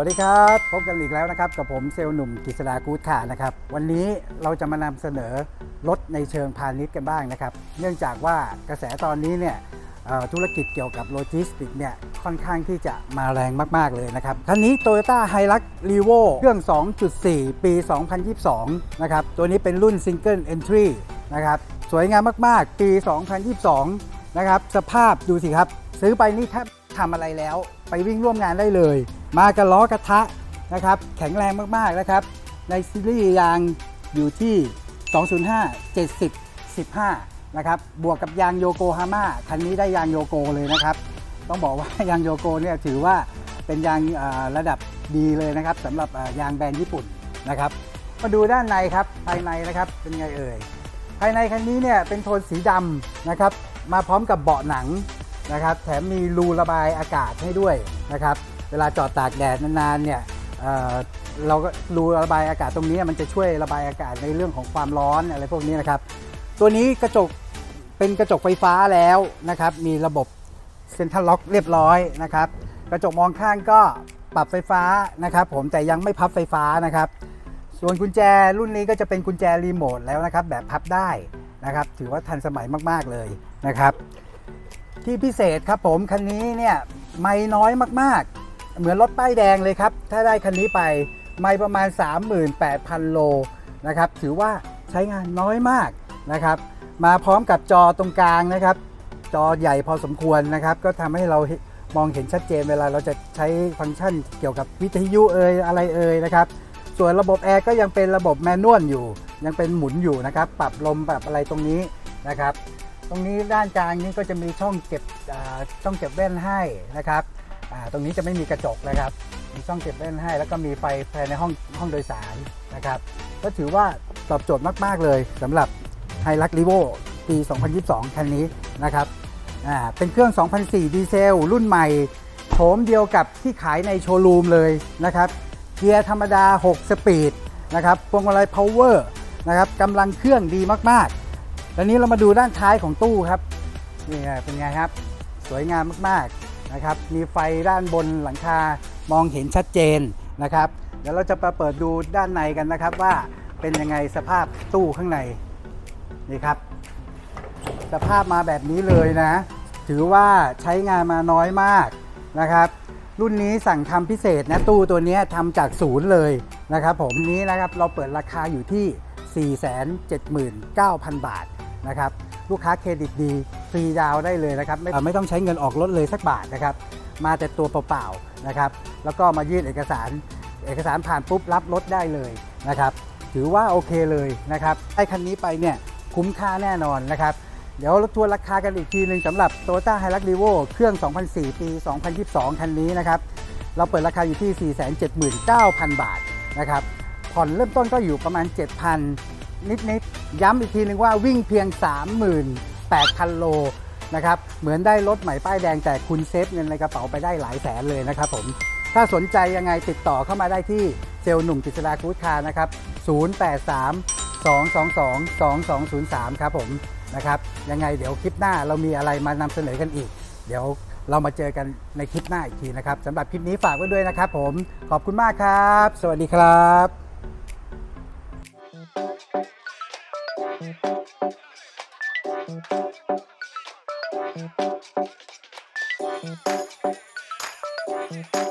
วัสดีครับ พบกันอีกแล้วนะครับกับผมเซลล์หนุ่มกฤษดากูดขานะครับ วันนี้เราจะมานำเสนอรถในเชิงพาณิชย์กันบ้างนะครับ เนื่องจากว่ากระแสตอนนี้เนี่ยธุรกิจเกี่ยวกับโลจิสติกเนี่ยค่อนข้างที่จะมาแรงมาก ๆ เลยนะครับคันนี้ Toyota Hilux Revo เครื่อง 2.4 ปี 2022 นะครับ ตัวนี้เป็นรุ่น Single Entry นะครับ สวยงามมาก ๆ ปี 2022 นะครับ สภาพดูสิครับ ซื้อไปนี่แทบทำอะไรแล้ว ไปวิ่งร่วมงานได้เลย มากับล้อกระทะนะครับ แข็งแรงมากๆนะครับ ในซีรีส์ยางอยู่ที่ 205 70 15 นะครับ บวกกับยางโยโกฮาม่าคันนี้ได้ยางโยโกเลยนะครับ ต้องบอกว่ายางโยโกเนี่ยถือว่าเป็นยางระดับดีเลยนะครับสำหรับยางแบรนด์ญี่ปุ่นนะครับ มาดูด้านในครับภายในนะครับเป็นไงเอ่ยภายในคันนี้เนี่ยเป็นโทนสีดำนะครับ มาพร้อมกับเบาะหนังนะครับ แถมมีรูระบายอากาศให้ด้วยนะครับ เวลาจอดตากแดดนานๆเนี่ยเเราก็รูระบายอากาศตรงนี้มันจะช่วยระบายอากาศในเรื่องของความร้อนอะไรพวกนี้นะครับ ตัวนี้กระจกเป็นกระจกไฟฟ้าแล้วนะครับ มีระบบเซ็นทรัลล็อกเรียบร้อยนะครับ กระจกมองข้างก็ปรับไฟฟ้านะครับ ผมแต่ยังไม่พับไฟฟ้านะครับ ส่วนกุญแจรุ่นนี้ก็จะเป็นกุญแจรีโมทแล้วนะครับ แบบพับได้นะครับ ถือว่าทันสมัยมากๆเลยนะครับ ที่พิเศษครับผมคันนี้เนี่ยไม่น้อยมากๆ เหมือนรถป้ายแดงเลยครับ ถ้าได้คันนี้ไปไม่ประมาณ 38,000 โลนะครับถือว่าใช้งานน้อยมากนะครับ มาพร้อมกับจอตรงกลางนะครับ จอใหญ่พอสมควรนะครับ ก็ทำให้เรามองเห็นชัดเจนเวลาเราจะใช้ฟังก์ชันเกี่ยวกับวิทยุเอ่ยอะไรเอ่ยนะครับ ส่วนระบบแอร์ก็ยังเป็นระบบแมนนวลอยู่ ยังเป็นหมุนอยู่นะครับ ปรับลมปรับอะไรตรงนี้นะครับ ตรงนี้ด้านกลางนี้ก็จะมีช่องเก็บช่องเก็บแว่นให้นะครับ อ่าตรงนี้จะไม่มีกระจกนะครับ มีช่องเก็บแว่นให้ แล้วก็มีไฟภายในห้องห้องโดยสารนะครับ ก็ถือว่าตอบโจทย์มาก ๆ เลยสำหรับไฮลักรีโวปี 2022 คันนี้นะครับอ่าเป็นเครื่อง 2004 ดีเซล รุ่นใหม่โฉมเดียวกับที่ขายในโชว์รูมเลยนะครับ เกียร์ธรรมดา 6 สปีดนะครับพวงมาลัยพาวเวอร์นะครับกำลังเครื่องดีมากๆ ตอนนี้เรามาดูด้านท้ายของตู้ครับ นี่ไงเป็นไงครับ สวยงามมากๆ นะครับ มีไฟด้านบนหลังคามองเห็นชัดเจนนะครับ เดี๋ยวเราจะมาเปิดดูด้านในกันนะครับว่าเป็นยังไงสภาพตู้ข้างในนี่ครับ สภาพมาแบบนี้เลยนะ ถือว่าใช้งานมาน้อยมากนะครับ รุ่นนี้สั่งทำพิเศษนะตู้ตัวนี้ทำจากศูนย์เลยนะครับ ผมนี้นะครับเราเปิดราคาอยู่ที่ 479,000 บาทนะครับ ลูกค้าเครดิตดี ฟรีดาวได้เลยนะครับไม่ไม่ต้องใช้เงินออกรถเลยสักบาทนะครับ มาแต่ตัวเปล่าๆนะครับ แล้วก็มายื่นเอกสาร เอกสารผ่านปุ๊บรับรถได้เลยนะครับ ถือว่าโอเคเลยนะครับไอ้คันนี้ไปเนี่ยคุ้มค่าแน่นอนนะครับ เดี๋ยวรถทัวร์ราคากันอีกทีหนึ่งสำหรับ Toyota Hilux Revo เครื่อง 2004 ปี 2022 คันนี้นะครับ เราเปิดราคาอยู่ที่ 479,000 บาทนะครับ ผ่อนเริ่มต้นก็อยู่ประมาณ 7,000 นิดๆ ย้ำอีกทีหนึ่งว่าวิ่งเพียง 38,000 โลนะครับ เหมือนได้รถใหม่ป้ายแดงแต่คุณเซฟเงินในกระเป๋าไปได้หลายแสนเลยนะครับผม ถ้าสนใจยังไงติดต่อเข้ามาได้ที่เซลล์หนุ่มกฤษดากูดคานะครับ 083 222 2203 ครับผมนะครับ ยังไงเดี๋ยวคลิปหน้าเรามีอะไรมานำเสนอกันอีก เดี๋ยวเรามาเจอกันในคลิปหน้าอีกทีนะครับสำหรับคลิปนี้ฝากไว้ด้วยนะครับผม ขอบคุณมากครับ สวัสดีครับ Thank you.